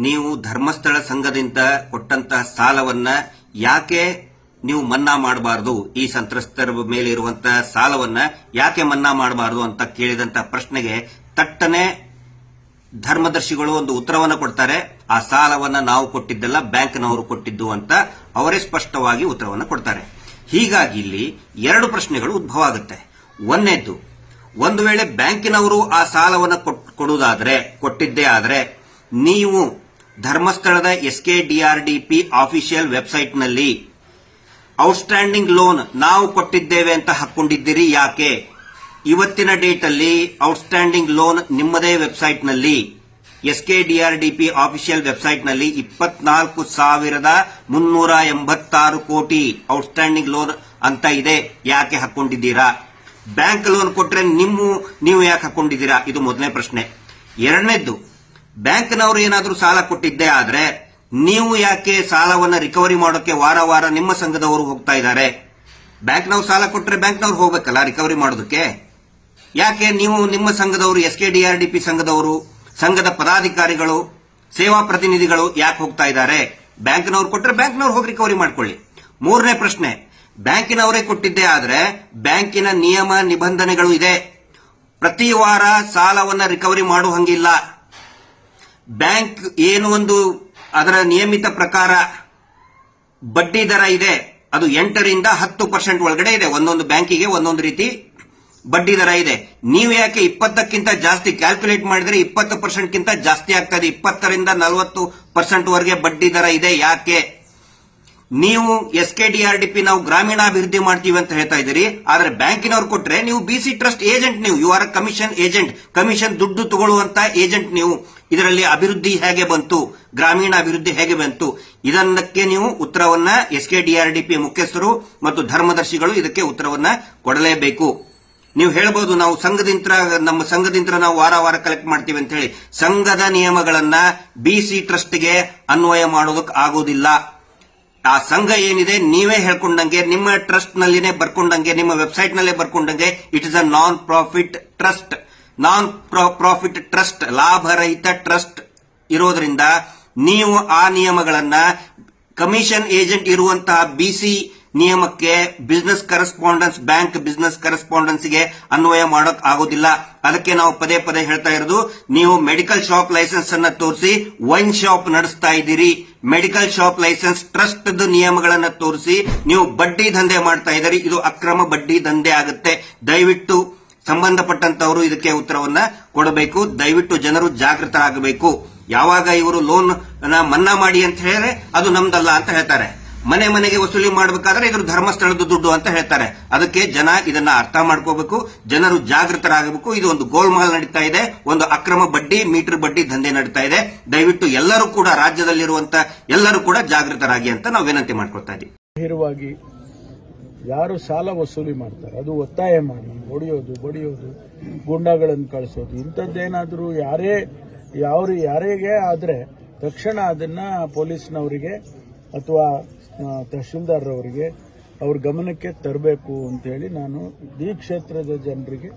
ನೀವು ಧರ್ಮಸ್ಥಳ ಸಂಘದಿಂದ ಕೊಟ್ಟಂತಹ ಸಾಲವನ್ನ ಯಾಕೆ ನೀವು ಮನ್ನಾ ಮಾಡಬಾರದು? ಈ ಸಂತ್ರಸ್ತರ ಮೇಲೆ ಇರುವಂತಹ ಸಾಲವನ್ನ ಯಾಕೆ ಮನ್ನಾ ಮಾಡಬಾರದು ಅಂತ ಕೇಳಿದಂತಹ ಪ್ರಶ್ನೆಗೆ ತಟ್ಟನೆ ಧರ್ಮದರ್ಶಿಗಳು ಒಂದು ಉತ್ತರವನ್ನು ಕೊಡ್ತಾರೆ. ಆ ಸಾಲವನ್ನ ನಾವು ಕೊಟ್ಟಿದ್ದಲ್ಲ, ಬ್ಯಾಂಕ್ನವರು ಕೊಟ್ಟಿದ್ದು ಅಂತ ಅವರೇ ಸ್ಪಷ್ಟವಾಗಿ ಉತ್ತರವನ್ನು ಕೊಡ್ತಾರೆ. ಹೀಗಾಗಿ ಇಲ್ಲಿ ಎರಡು ಪ್ರಶ್ನೆಗಳು ಉದ್ಭವ ಆಗುತ್ತೆ. ಒಂದನೇದು ಒಂದು ವೇಳೆ ಬ್ಯಾಂಕಿನವರು ಆ ಸಾಲವನ್ನು ಕೊಡುವುದಾದ್ರೆ, ಕೊಟ್ಟಿದ್ದೇ ಆದರೆ, ನೀವು ಧರ್ಮಸ್ಥಳದ ಎಸ್ಕೆ ಡಿಆರ್ಡಿಪಿ ಆಫಿಷಿಯಲ್ ವೆಬ್ಸೈಟ್ನಲ್ಲಿ, ಔಟ್ಸ್ಟ್ಯಾಂಡಿಂಗ್ ಲೋನ್ ನಾವು ಕೊಟ್ಟಿದ್ದೇವೆ ಅಂತ ಹಾಕೊಂಡಿದ್ದೀರಿ ಯಾಕೆ? ಇವತ್ತಿನ ಡೇಟ್ ಅಲ್ಲಿ ಔಟ್ಸ್ಟ್ಯಾಂಡಿಂಗ್ ಲೋನ್ ನಿಮ್ಮದೇ ವೆಬ್ಸೈಟ್ನಲ್ಲಿ ಎಸ್ಕೆ ಡಿಆರ್ಡಿಪಿ ಆಫಿಷಿಯಲ್ ವೆಬ್ಸೈಟ್ನಲ್ಲಿ ಇಪ್ಪತ್ನಾಲ್ಕು ಸಾವಿರದ ಮುನ್ನೂರ ಎಂಬತ್ತಾರು ಕೋಟಿ ಔಟ್ಸ್ಟ್ಯಾಂಡಿಂಗ್ ಲೋನ್ ಅಂತ ಇದೆ. ಯಾಕೆ ಹಾಕೊಂಡಿದ್ದೀರಾ ಬ್ಯಾಂಕ್ ಲೋನ್ ಕೊಟ್ರೆ ನಿಮ್ಮ, ನೀವು ಯಾಕೆ ಹಾಕೊಂಡಿದ್ದೀರಾ ಇದು ಮೊದಲನೇ ಪ್ರಶ್ನೆ. ಎರಡನೇದ್ದು ಬ್ಯಾಂಕ್ನವರು ಏನಾದರೂ ಸಾಲ ಕೊಟ್ಟಿದ್ದೇ ಆದರೆ ನೀವು ಯಾಕೆ ಸಾಲವನ್ನು ರಿಕವರಿ ಮಾಡೋಕೆ ವಾರ ವಾರ ನಿಮ್ಮ ಸಂಘದವರು ಹೋಗ್ತಾ ಇದ್ದಾರೆ? ಬ್ಯಾಂಕ್ನವ್ರು ಸಾಲ ಕೊಟ್ಟರೆ ಬ್ಯಾಂಕ್ನವ್ರು ಹೋಗ್ಬೇಕಲ್ಲ ರಿಕವರಿ ಮಾಡೋದಕ್ಕೆ? ಯಾಕೆ ನೀವು ನಿಮ್ಮ ಸಂಘದವರು ಎಸ್ ಕೆ ಡಿಆರ್ಡಿಪಿ ಸಂಘದವರು, ಸಂಘದ ಪದಾಧಿಕಾರಿಗಳು, ಸೇವಾ ಪ್ರತಿನಿಧಿಗಳು ಯಾಕೆ ಹೋಗ್ತಾ ಇದ್ದಾರೆ? ಬ್ಯಾಂಕ್ನವ್ರು ಕೊಟ್ಟರೆ ಬ್ಯಾಂಕ್ನವ್ರು ಹೋಗಿ ರಿಕವರಿ ಮಾಡ್ಕೊಳ್ಳಿ. ಮೂರನೇ ಪ್ರಶ್ನೆ, ಬ್ಯಾಂಕಿನವರೇ ಕೊಟ್ಟಿದ್ದೇ ಆದರೆ ಬ್ಯಾಂಕಿನ ನಿಯಮ ನಿಬಂಧನೆಗಳು ಇದೆ. ಪ್ರತಿ ವಾರ ಸಾಲವನ್ನು ರಿಕವರಿ ಮಾಡುವ ಹಂಗಿಲ್ಲ. ಬ್ಯಾಂಕ್ ಏನು ಒಂದು ಅದರ ನಿಯಮಿತ ಪ್ರಕಾರ ಬಡ್ಡಿ ದರ ಇದೆ, ಅದು ಎಂಟರಿಂದ ಹತ್ತು ಪರ್ಸೆಂಟ್ ಒಳಗಡೆ ಇದೆ. ಒಂದೊಂದು ಬ್ಯಾಂಕಿಗೆ ಒಂದೊಂದು ರೀತಿ ಬಡ್ಡಿ ದರ ಇದೆ. ನೀವು ಯಾಕೆ ಇಪ್ಪತ್ತಕ್ಕಿಂತ ಜಾಸ್ತಿ ಕ್ಯಾಲ್ಕುಲೇಟ್ ಮಾಡಿದ್ರೆ ಇಪ್ಪತ್ತು ಪರ್ಸೆಂಟ್ಗಿಂತ ಜಾಸ್ತಿ ಆಗ್ತದೆ. ಇಪ್ಪತ್ತರಿಂದ ನಲವತ್ತು ಪರ್ಸೆಂಟ್ ವರೆಗೆ ಬಡ್ಡಿ ದರ ಇದೆ. ಯಾಕೆ? ನೀವು S K D R D P ನಾವು ಗ್ರಾಮೀಣಾಭಿವೃದ್ಧಿ ಮಾಡ್ತೀವಿ ಅಂತ ಹೇಳ್ತಾ ಇದ್ದೀರಿ. ಆದ್ರೆ ಬ್ಯಾಂಕಿನವ್ರು ಕೊಟ್ರೆ ನೀವು ಬಿ ಸಿ ಟ್ರಸ್ಟ್ ಏಜೆಂಟ್ ನೀವು. You are commission agent. Commission ದುಡ್ಡು ತಗೊಳ್ಳುವಂತ ಏಜೆಂಟ್ ನೀವು. ಇದರಲ್ಲಿ ಅಭಿವೃದ್ಧಿ ಹೇಗೆ ಬಂತು, ಗ್ರಾಮೀಣ ಅಭಿವೃದ್ಧಿ ಹೇಗೆ ಬಂತು, ಇದನ್ನಕ್ಕೆ ನೀವು ಉತ್ತರವನ್ನ S K D R D P ಮುಖ್ಯಸ್ಥರು ಮತ್ತು ಧರ್ಮದರ್ಶಿಗಳು ಇದಕ್ಕೆ ಉತ್ತರವನ್ನ ಕೊಡಲೇಬೇಕು. ನೀವು ಹೇಳ್ಬೋದು, ನಾವು ಸಂಘದಿಂದ, ನಮ್ಮ ಸಂಘದಿಂದ ನಾವು ವಾರ ವಾರ ಕಲೆಕ್ಟ್ ಮಾಡ್ತೀವಿ ಅಂತ ಹೇಳಿ. ಸಂಘದ ನಿಯಮಗಳನ್ನ ಬಿಸಿ ಟ್ರಸ್ಟ್ಗೆ ಅನ್ವಯ ಮಾಡೋದಕ್ಕೆ ಆಗೋದಿಲ್ಲ. ಆ ಸಂಘ ಏನಿದೆ, ನೀವೇ ಹೇಳ್ಕೊಂಡಂಗೆ, ನಿಮ್ಮ ಟ್ರಸ್ಟ್ ನಲ್ಲಿನೇ ಬರ್ಕೊಂಡಂಗೆ, ನಿಮ್ಮ ವೆಬ್ಸೈಟ್ ನಲ್ಲೇ ಬರ್ಕೊಂಡಂಗೆ it is a non profit trust non profit trust ಲಾಭರಹಿತ ಟ್ರಸ್ಟ್ ಇರೋದ್ರಿಂದ ನೀವು ಆ ನಿಯಮಗಳನ್ನ ಕಮಿಷನ್ ಏಜೆಂಟ್ ಇರುವಂತಹ ಬಿಸಿ ನಿಯಮಕ್ಕೆ ಬಿಸ್ನೆಸ್ ಕರೆಸ್ಪಾಂಡೆನ್ಸ್ ಬ್ಯಾಂಕ್ ಬಿಸ್ನೆಸ್ ಕರೆಸ್ಪಾಂಡೆನ್ಸ್ಗೆ ಅನ್ವಯ ಮಾಡೋಕ್ ಆಗೋದಿಲ್ಲ. ಅದಕ್ಕೆ ನಾವು ಪದೇ ಪದೇ ಹೇಳ್ತಾ ಇರೋದು, ನೀವು ಮೆಡಿಕಲ್ ಶಾಪ್ ಲೈಸೆನ್ಸ್ ಅನ್ನ ತೋರಿಸಿ ವೈನ್ ಶಾಪ್ ನಡೆಸ್ತಾ ಇದ್ದೀರಿ. ಮೆಡಿಕಲ್ ಶಾಪ್ ಲೈಸೆನ್ಸ್ ಟ್ರಸ್ಟ್ ನಿಯಮಗಳನ್ನ ತೋರಿಸಿ ನೀವು ಬಡ್ಡಿ ದಂಧೆ ಮಾಡ್ತಾ ಇದ್ದೀರಿ. ಇದು ಅಕ್ರಮ ಬಡ್ಡಿ ದಂಧೆ ಆಗುತ್ತೆ. ದಯವಿಟ್ಟು ಸಂಬಂಧಪಟ್ಟಂತವರು ಇದಕ್ಕೆ ಉತ್ತರವನ್ನ ಕೊಡಬೇಕು. ದಯವಿಟ್ಟು ಜನರು ಜಾಗೃತರಾಗಬೇಕು. ಯಾವಾಗ ಇವರು ಲೋನ್ ಮನ್ನಾ ಮಾಡಿ ಅಂತ ಹೇಳಿದ್ರೆ ಅದು ನಮ್ದಲ್ಲ ಅಂತ ಹೇಳ್ತಾರೆ. ಮನೆ ಮನೆಗೆ ವಸೂಲಿ ಮಾಡಬೇಕಾದ್ರೆ ಇದ್ರ ಧರ್ಮಸ್ಥಳದ ದುಡ್ಡು ಅಂತ ಹೇಳ್ತಾರೆ. ಅದಕ್ಕೆ ಜನ ಇದನ್ನ ಅರ್ಥ ಮಾಡ್ಕೋಬೇಕು. ಜನರು ಜಾಗೃತರಾಗಬೇಕು. ಇದು ಒಂದು ಗೋಲ್ಮಾಲ್ ನಡೀತಾ ಇದೆ. ಒಂದು ಅಕ್ರಮ ಬಡ್ಡಿ, ಮೀಟರ್ ಬಡ್ಡಿ ದಂಧೆ ನಡೀತಾ ಇದೆ. ದಯವಿಟ್ಟು ಎಲ್ಲರೂ ಕೂಡ ರಾಜ್ಯದಲ್ಲಿರುವಂತಹ ಎಲ್ಲರೂ ಕೂಡ ಜಾಗೃತರಾಗಿ ಅಂತ ನಾವು ವಿನಂತಿ ಮಾಡ್ಕೊಳ್ತಾ ಇದ್ದೀವಿ. ಯಾರು ಸಾಲ ವಸೂಲಿ ಮಾಡ್ತಾರೆ? ಅದು ಒತ್ತಾಯ ಮಾಡಿ ಹೊಡೆಯೋದು ಬಡಿಯೋದು, ಗೂಂಡಾಗಳನ್ನು ಕಳಿಸೋದು, ಇಂಥದ್ದೇನಾದರೂ ಯಾರೇ ಯಾರು ಯಾರಿಗೆ ಆದರೆ ತಕ್ಷಣ ಅದನ್ನು ಪೊಲೀಸ್ನವರಿಗೆ ಅಥವಾ ತಹಶೀಲ್ದಾರ್ರವರಿಗೆ ಅವ್ರ ಗಮನಕ್ಕೆ ತರಬೇಕು ಅಂತೇಳಿ ನಾನು ಈ ಕ್ಷೇತ್ರದ ಜನರಿಗೆ,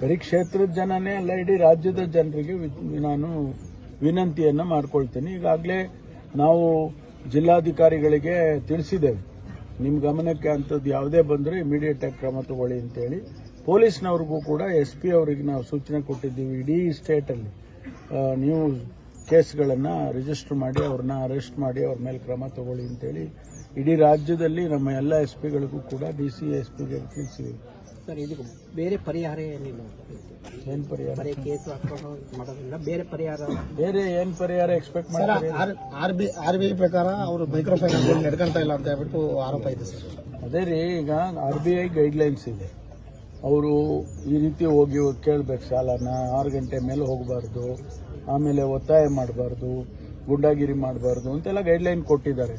ಬರೀ ಕ್ಷೇತ್ರದ ಜನನೇ ಅಲ್ಲ, ಇಡೀ ರಾಜ್ಯದ ಜನರಿಗೆ ನಾನು ವಿನಂತಿಯನ್ನು ಮಾಡ್ಕೊಳ್ತೇನೆ. ಈಗಾಗಲೇ ನಾವು ಜಿಲ್ಲಾಧಿಕಾರಿಗಳಿಗೆ ತಿಳಿಸಿದ್ದೇವೆ. ನಿಮ್ಮ ಗಮನಕ್ಕೆ ಅಂಥದ್ದು ಯಾವುದೇ ಬಂದರೆ ಇಮಿಡಿಯೇಟ್ ಆಗಿ ಕ್ರಮ ತಗೊಳ್ಳಿ ಅಂತೇಳಿ. ಪೊಲೀಸ್ನವ್ರಿಗೂ ಕೂಡ ಎಸ್ ಪಿ ಅವರಿಗೆ ನಾವು ಸೂಚನೆ ಕೊಟ್ಟಿದ್ದೀವಿ ಇಡೀ ಸ್ಟೇಟಲ್ಲಿ ನೀವು ಕೇಸ್ಗಳನ್ನು ರಿಜಿಸ್ಟರ್ ಮಾಡಿ, ಅವ್ರನ್ನ ಅರೆಸ್ಟ್ ಮಾಡಿ, ಅವ್ರ ಮೇಲೆ ಕ್ರಮ ತಗೊಳ್ಳಿ ಅಂತೇಳಿ. ಇಡೀ ರಾಜ್ಯದಲ್ಲಿ ನಮ್ಮ ಎಲ್ಲ ಎಸ್ ಪಿಗಳಿಗೂ ಕೂಡ ಡಿ ಸಿ ಎಸ್ ಪಿಗೆ ತಿಳಿಸಿದ್ದೀವಿ ಸರ್ ಇದು ಬೇರೆ ಪರಿಹಾರ ಏನಿಲ್ಲ ಏನು ಪರಿಹಾರ? ಬರೀ ಕೇಸು ಹಾಕೊಂಡು ಮಾಡೋದ್ರಿಂದ ಬೇರೆ ಪರಿಹಾರ ಬೇರೆ ಏನು ಪರಿಹಾರ ಎಕ್ಸ್ಪೆಕ್ಟ್ ಮಾಡ್ತಾರೆ? R B R B I ಪ್ರಕಾರ ಅವರು ಮೈಕ್ರೋ ಫೈನಾನ್ಸ್ ನಡ್ಕೊಂತ ಇಲ್ಲ ಅಂತ ಹೇಳ್ಬಿಟ್ಟು ಆರೋಪ ಇದೆ ಸರ್. ಅದೇ ರೀ ಈಗ ಆರ್ ಬಿ ಐ ಗೈಡ್ಲೈನ್ಸ್ ಇದೆ. ಅವರು ಈ ರೀತಿ ಹೋಗಿ ಕೇಳ್ಬೇಕು ಸಾಲನ ಆರು ಗಂಟೆ ಮೇಲೆ ಹೋಗಬಾರ್ದು ಆಮೇಲೆ ಒತ್ತಾಯ ಮಾಡಬಾರ್ದು ಗುಂಡಾಗಿರಿ ಮಾಡಬಾರ್ದು ಅಂತೆಲ್ಲ ಗೈಡ್ಲೈನ್ ಕೊಟ್ಟಿದ್ದಾರೆ.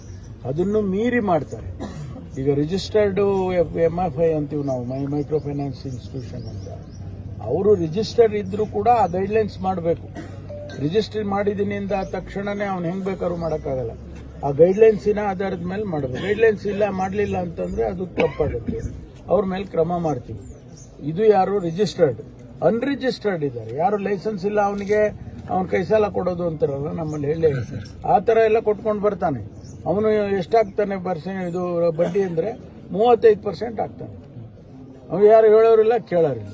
ಅದನ್ನು ಮೀರಿ ಮಾಡ್ತಾರೆ. ಈಗ ರಿಜಿಸ್ಟರ್ಡ್ ಎಂ ಎಫ್ ಐ ಅಂತೀವಿ ನಾವು, ಮೈ ಮೈಕ್ರೋ ಫೈನಾನ್ಸ್ ಇನ್ಸ್ಟಿಟ್ಯೂಷನ್ ಅಂತ. ಅವರು ರಿಜಿಸ್ಟರ್ ಇದ್ರೂ ಕೂಡ ಆ ಗೈಡ್ಲೈನ್ಸ್ ಮಾಡಬೇಕು. ರಿಜಿಸ್ಟರ್ ಮಾಡಿದ್ದೀನಿ ಅಂದ ತಕ್ಷಣನೇ ಅವ್ನು ಹೆಂಗ್ ಬೇಕಾದ್ರೂ ಮಾಡೋಕ್ಕಾಗಲ್ಲ. ಆ ಗೈಡ್ಲೈನ್ಸಿನ ಆಧಾರದ ಮೇಲೆ ಮಾಡಬೇಕು. ಗೈಡ್ಲೈನ್ಸ್ ಇಲ್ಲ, ಮಾಡಲಿಲ್ಲ ಅಂತಂದ್ರೆ ಅದು ತಪ್ಪಾಗುತ್ತೆ. ಅವ್ರ ಮೇಲೆ ಕ್ರಮ ಮಾಡ್ತೀವಿ. ಇದು ಯಾರು? ರಿಜಿಸ್ಟರ್ಡ್ ಅನ್ರಿಜಿಸ್ಟರ್ಡ್ ಇದ್ದಾರೆ. ಯಾರು ಲೈಸೆನ್ಸ್ ಇಲ್ಲ ಅವನಿಗೆ, ಅವನ ಕೈ ಸಾಲ ಕೊಡೋದು ಅಂತಾರಲ್ಲ, ನಮ್ಮಲ್ಲಿ ಹೇಳಿ. ಆ ತರ ಎಲ್ಲ ಕೊಟ್ಕೊಂಡು ಬರ್ತಾನೆ. ಅವನು ಎಷ್ಟಾಗ್ತಾನೆ ಪರ್ಸೆಂಟ್ ಇದು ಬಡ್ಡಿ ಅಂದ್ರೆ ಮೂವತ್ತೈದು ಪರ್ಸೆಂಟ್ ಆಗ್ತಾನೆ. ಅವ್ನು ಯಾರು ಹೇಳೋರಿಲ್ಲ ಕೇಳೋರಿಲ್ಲ.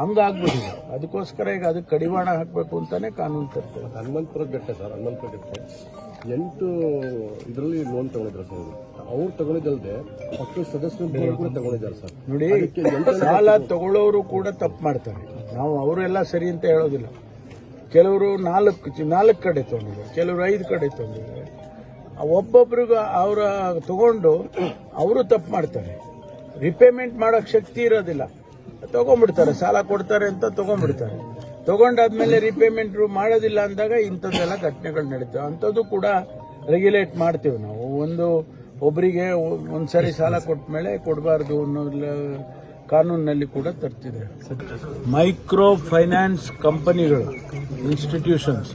ಹಂಗಾಗ್ಬಿಟ್ಟಿದೆ ಅದಕ್ಕೋಸ್ಕರ ಈಗ ಅದಕ್ಕೆ ಕಡಿವಾಣ ಹಾಕಬೇಕು ಅಂತಾನೆ ಕಾನೂನು ತರ್ತಾರೆ. ಹನುಮಂತಪುರ ಬೆಟ್ಟ ಸರ್ ಹನುಮಂತಪುರ ಬೆಟ್ಟ. ಎಂಟು ಇದರಲ್ಲಿ ಲೋನ್ ತಗೊಂಡಿದ್ರು ಸರ್. ಅವ್ರು. ತಗೊಂಡಿದ್ದಲ್ದೆ ಪಕ್ಷದ ಸದಸ್ಯರು ಕೂಡ ತಗೊಂಡಿದ್ದಾರೆ ಸರ್. ನೋಡಿ ಸಾಲ ತಗೊಳ್ಳೋರು ಕೂಡ ತಪ್ಪು ಮಾಡ್ತಾರೆ. ನಾವು ಅವರೆಲ್ಲ ಸರಿ ಅಂತ ಹೇಳೋದಿಲ್ಲ. ಕೆಲವರು ನಾಲ್ಕು ನಾಲ್ಕು ಕಡೆ ತಗೊಂಡಿದ್ದಾರೆ. ಕೆಲವರು ಐದು ಕಡೆ ತಗೊಂಡಿದ್ದಾರೆ. ಒಬ್ಬೊಬ್ರಿಗೂ ಅವರ ತಗೊಂಡು ಅವರು ತಪ್ಪು ಮಾಡ್ತಾರೆ. ರಿಪೇಮೆಂಟ್ ಮಾಡೋಕ್ ಶಕ್ತಿ ಇರೋದಿಲ್ಲ. ತಗೊಂಡ್ಬಿಡ್ತಾರೆ, ಸಾಲ ಕೊಡ್ತಾರೆ ಅಂತ ತಗೊಂಡ್ಬಿಡ್ತಾರೆ. ತಗೊಂಡಾದ್ಮೇಲೆ ರಿಪೇಮೆಂಟ್ ಮಾಡೋದಿಲ್ಲ ಅಂದಾಗ ಇಂಥದ್ದೆಲ್ಲ ಘಟನೆಗಳು ನಡೀತವೆ. ಅಂಥದ್ದು ಕೂಡ ರೆಗ್ಯುಲೇಟ್ ಮಾಡ್ತೀವಿ ನಾವು. ಒಂದು ಒಬ್ಬರಿಗೆ ಒಂದ್ಸರಿ ಸಾಲ ಕೊಟ್ಟ ಮೇಲೆ ಕೊಡಬಾರ್ದು ಅನ್ನೋ ಕಾನೂನಿನಲ್ಲಿ ಕೂಡ ತರ್ತಿದೆ ಮೈಕ್ರೋ ಫೈನಾನ್ಸ್ ಕಂಪನಿಗಳು ಇನ್ಸ್ಟಿಟ್ಯೂಷನ್ಸ್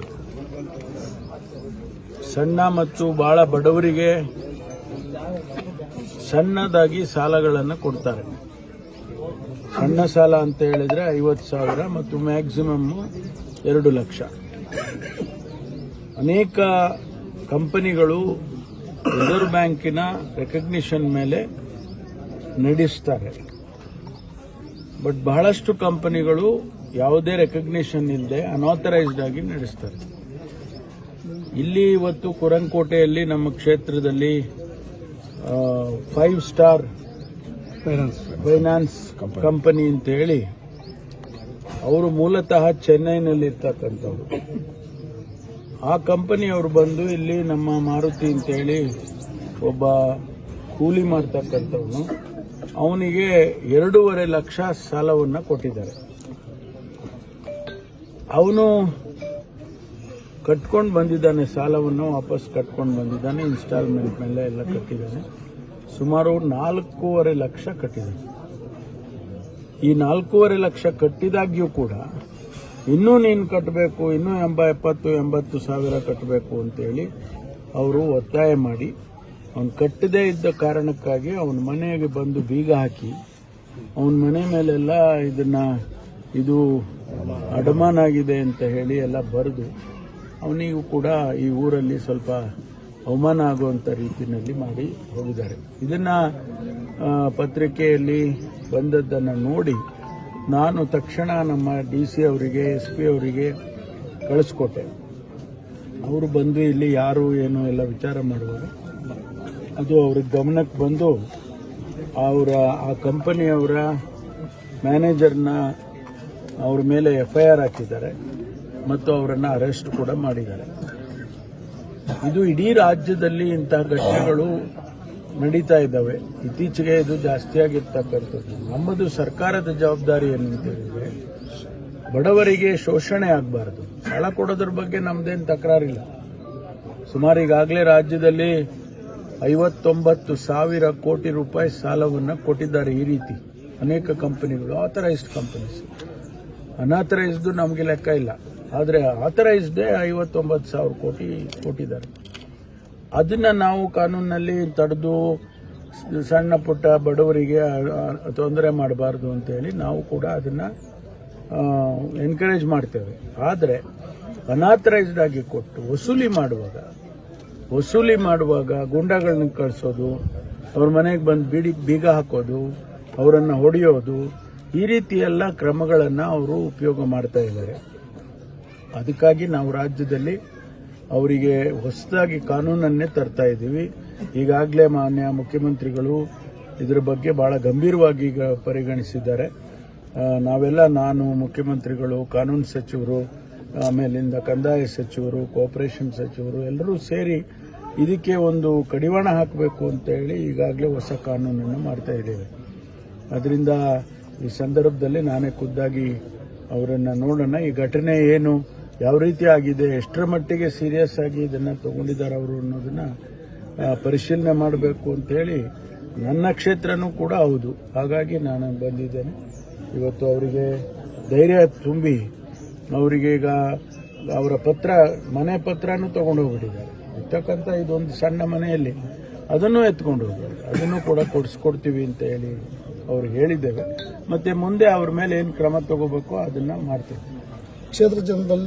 ಸಣ್ಣ ಮತ್ತು ಬಹಳ ಬಡವರಿಗೆ ಸಣ್ಣದಾಗಿ ಸಾಲಗಳನ್ನು ಕೊಡ್ತಾರೆ. ಸಣ್ಣ ಸಾಲ ಅಂತ ಹೇಳಿದ್ರೆ ಐವತ್ತು ಸಾವಿರ ಮತ್ತು ಮ್ಯಾಕ್ಸಿಮಮ್ ಎರಡು ಲಕ್ಷ. ಅನೇಕ ಕಂಪನಿಗಳು ರಿಸರ್ವ್ ಬ್ಯಾಂಕಿನ ರೆಕಗ್ನಿಷನ್ ಮೇಲೆ ನಡೆಸ್ತಾರೆ. ಬಟ್ ಬಹಳಷ್ಟು ಕಂಪನಿಗಳು ಯಾವುದೇ ರೆಕಗ್ನಿಷನ್ ಇಲ್ಲದೆ ಅನಾಥರೈಸ್ಡ್ ಆಗಿ ನಡೆಸ್ತಾರೆ. ಇಲ್ಲಿ ಇವತ್ತು ಕುರಂಕೋಟೆಯಲ್ಲಿ ನಮ್ಮ ಕ್ಷೇತ್ರದಲ್ಲಿ ಫೈವ್ ಸ್ಟಾರ್ ಫೈನಾನ್ಸ್ ಕಂಪನಿ ಅಂತ ಹೇಳಿ ಅವರು ಮೂಲತಃ ಚೆನ್ನೈನಲ್ಲಿ ಇರ್ತಕ್ಕಂಥವ್ರು. ಆ ಕಂಪನಿಯವರು ಬಂದು ಇಲ್ಲಿ ನಮ್ಮ ಮಾರುತಿ ಅಂತ ಹೇಳಿ ಒಬ್ಬ ಕೂಲಿ ಮಾಡ್ತಕ್ಕಂಥವನು. ಅವನಿಗೆ ಎರಡೂವರೆ ಲಕ್ಷ ಸಾಲವನ್ನು ಕೊಟ್ಟಿದ್ದಾರೆ. ಅವನು ಕಟ್ಕೊಂಡು ಬಂದಿದ್ದಾನೆ ಸಾಲವನ್ನು ವಾಪಸ್ ಕಟ್ಕೊಂಡು ಬಂದಿದ್ದಾನೆ ಇನ್ಸ್ಟಾಲ್ಮೆಂಟ್ ಮೇಲೆ ಎಲ್ಲ ಕಟ್ಟಿದ್ದಾನೆ. ಸುಮಾರು ನಾಲ್ಕೂವರೆ ಲಕ್ಷ ಕಟ್ಟಿದ್ದಾನೆ. ಈ ನಾಲ್ಕೂವರೆ ಲಕ್ಷ ಕಟ್ಟಿದಾಗ್ಯೂ ಕೂಡ ಇನ್ನೂ ನೀನು ಕಟ್ಟಬೇಕು ಇನ್ನೂ ಎಂಬ ಎಪ್ಪತ್ತು, ಎಂಬತ್ತು ಸಾವಿರ ಕಟ್ಟಬೇಕು ಅಂತೇಳಿ ಅವರು ಒತ್ತಾಯ ಮಾಡಿ, ಅವನು ಕಟ್ಟದೇ ಇದ್ದ ಕಾರಣಕ್ಕಾಗಿ ಅವನ ಮನೆಗೆ ಬಂದು ಬೀಗ ಹಾಕಿ, ಅವನ ಮನೆ ಮೇಲೆಲ್ಲ ಇದನ್ನ, ಇದು ಅಡಮಾನ ಆಗಿದೆ ಅಂತ ಹೇಳಿ ಎಲ್ಲ ಬರೆದು ಅವನಿಗೂ ಕೂಡ ಈ ಊರಲ್ಲಿ ಸ್ವಲ್ಪ ಅವಮಾನ ಆಗುವಂತ ರೀತಿಯಲ್ಲಿ ಮಾಡಿ ಹೋಗಿದ್ದಾರೆ. ಇದನ್ನ ಪತ್ರಿಕೆಯಲ್ಲಿ ಬಂದದ್ದನ್ನು ನೋಡಿ ನಾನು ತಕ್ಷಣ ನಮ್ಮ ಡಿ ಸಿ ಅವರಿಗೆ, ಎಸ್ ಪಿ ಅವರಿಗೆ ಕಳಿಸ್ಕೊಟ್ಟೆ. ಅವರು ಬಂದು ಇಲ್ಲಿ ಯಾರು ಏನು ಎಲ್ಲ ವಿಚಾರ ಮಾಡುವಾಗ ಅದು ಅವ್ರ ಗಮನಕ್ಕೆ ಬಂದು ಅವರ, ಆ ಕಂಪನಿಯವರ ಮ್ಯಾನೇಜರ್ನ ಅವ್ರ ಮೇಲೆ ಎಫ್ ಐ ಆರ್ ಹಾಕಿದ್ದಾರೆ. ಮತ್ತು ಅವರನ್ನು ಅರೆಸ್ಟ್ ಕೂಡ ಮಾಡಿದ್ದಾರೆ. ಇದು ಇಡೀ ರಾಜ್ಯದಲ್ಲಿ ಇಂತಹ ಘಟನೆಗಳು ನಡೀತಾ ಇದ್ದಾವೆ. ಇತ್ತೀಚೆಗೆ ಇದು ಜಾಸ್ತಿಯಾಗಿರ್ತಕ್ಕಂಥದ್ದು ನಮ್ಮದು ಸರ್ಕಾರದ ಜವಾಬ್ದಾರಿ ಏನಂತೇಳಿದ್ರೆ ಬಡವರಿಗೆ ಶೋಷಣೆ ಆಗಬಾರದು. ಸಾಲ ಕೊಡೋದ್ರ ಬಗ್ಗೆ ನಮ್ದೇನು ತಕರಾರಿಲ್ಲ. ಸುಮಾರು ಈಗಾಗಲೇ ರಾಜ್ಯದಲ್ಲಿ ಐವತ್ತೊಂಬತ್ತು ಸಾವಿರ ಕೋಟಿ ರೂಪಾಯಿ ಸಾಲವನ್ನು ಕೊಟ್ಟಿದ್ದಾರೆ ಈ ರೀತಿ. ಅನೇಕ ಕಂಪನಿಗಳು ಆಥರೈಸ್ಡ್ ಕಂಪನೀಸ್ ಅನಾಥರೈಸ್ಡ್ ನಮಗೆ ಲೆಕ್ಕ ಇಲ್ಲ. ಆದರೆ ಆಥರೈಸ್ಡೇ ಐವತ್ತೊಂಬತ್ತು ಸಾವಿರ ಕೋಟಿ ಕೊಟ್ಟಿದ್ದಾರೆ. ಅದನ್ನು ನಾವು ಕಾನೂನಿನಲ್ಲಿ ತಡೆದು ಸಣ್ಣ ಪುಟ್ಟ ಬಡವರಿಗೆ ತೊಂದರೆ ಮಾಡಬಾರ್ದು ಅಂತೇಳಿ ನಾವು ಕೂಡ ಅದನ್ನು ಎನ್ಕರೇಜ್ ಮಾಡ್ತೇವೆ. ಆದರೆ ಅನಾಥರೈಸ್ಡ್ ಆಗಿ ಕೊಟ್ಟು ವಸೂಲಿ ಮಾಡುವಾಗ ವಸೂಲಿ ಮಾಡುವಾಗ ಗುಂಡಗಳನ್ನ ಕಳಿಸೋದು, ಅವ್ರ ಮನೆಗೆ ಬಂದು ಬಿಡಿ, ಬೀಗ ಹಾಕೋದು, ಅವರನ್ನು ಹೊಡೆಯೋದು, ಈ ರೀತಿಯೆಲ್ಲ ಕ್ರಮಗಳನ್ನು ಅವರು ಉಪಯೋಗ ಮಾಡ್ತಾ ಇದ್ದಾರೆ. ಅದಕ್ಕಾಗಿ ನಾವು ರಾಜ್ಯದಲ್ಲಿ ಅವರಿಗೆ ಹೊಸದಾಗಿ ಕಾನೂನನ್ನೇ ತರ್ತಾ ಇದ್ದೀವಿ. ಈಗಾಗಲೇ ಮಾನ್ಯ ಮುಖ್ಯಮಂತ್ರಿಗಳು ಇದರ ಬಗ್ಗೆ ಬಹಳ ಗಂಭೀರವಾಗಿ ಈಗ ಪರಿಗಣಿಸಿದ್ದಾರೆ. ನಾವೆಲ್ಲ ನಾನು, ಮುಖ್ಯಮಂತ್ರಿಗಳು, ಕಾನೂನು ಸಚಿವರು, ಆಮೇಲಿಂದ ಕಂದಾಯ ಸಚಿವರು, ಕೋಪರೇಷನ್ ಸಚಿವರು ಎಲ್ಲರೂ ಸೇರಿ ಇದಕ್ಕೆ ಒಂದು ಕಡಿವಾಣ ಹಾಕಬೇಕು ಅಂತ ಹೇಳಿ ಈಗಾಗಲೇ ಹೊಸ ಕಾನೂನನ್ನು ಮಾಡ್ತಾ ಇದ್ದೇವೆ. ಅದರಿಂದ ಈ ಸಂದರ್ಭದಲ್ಲಿ ನಾನೇ ಖುದ್ದಾಗಿ ಅವರನ್ನು ನೋಡೋಣ. ಈ ಘಟನೆ ಏನು? ಯಾವ ರೀತಿ ಆಗಿದೆ, ಎಷ್ಟರ ಮಟ್ಟಿಗೆ ಸೀರಿಯಸ್ ಆಗಿ ಇದನ್ನು ತಗೊಂಡಿದ್ದಾರೆ ಅವರು ಅನ್ನೋದನ್ನ ಪರಿಶೀಲನೆ ಮಾಡಬೇಕು ಅಂತ ಹೇಳಿ ನನ್ನ ಕ್ಷೇತ್ರನೂ ಕೂಡ ಹೌದು. ಹಾಗಾಗಿ ನಾನು ಬಂದಿದ್ದೇನೆ. ಇವತ್ತು ಅವರಿಗೆ ಧೈರ್ಯ ತುಂಬಿ ಅವರಿಗೆ ಈಗ ಅವರ ಪತ್ರ, ಮನೆ ಪತ್ರನೂ ತಗೊಂಡು ಹೋಗ್ಬಿಟ್ಟಿದ್ದಾರೆ ಇರ್ತಕ್ಕಂಥ ಇದೊಂದು ಸಣ್ಣ ಮನೆಯಲ್ಲಿ ಅದನ್ನು ಎತ್ಕೊಂಡು ಹೋಗಿದ್ದಾರೆ ಅದನ್ನು ಕೂಡ ಕೊಡಿಸ್ಕೊಡ್ತೀವಿ ಅಂತ ಹೇಳಿ ಅವರು ಹೇಳಿದ್ದೇವೆ. ಮತ್ತೆ ಮುಂದೆ ಅವ್ರ ಮೇಲೆ ಏನು ಕ್ರಮ ತಗೋಬೇಕು ಅದನ್ನು ಮಾಡ್ತೀವಿ. ಕ್ಷೇತ್ರ ಜನರಲ್ಲಿ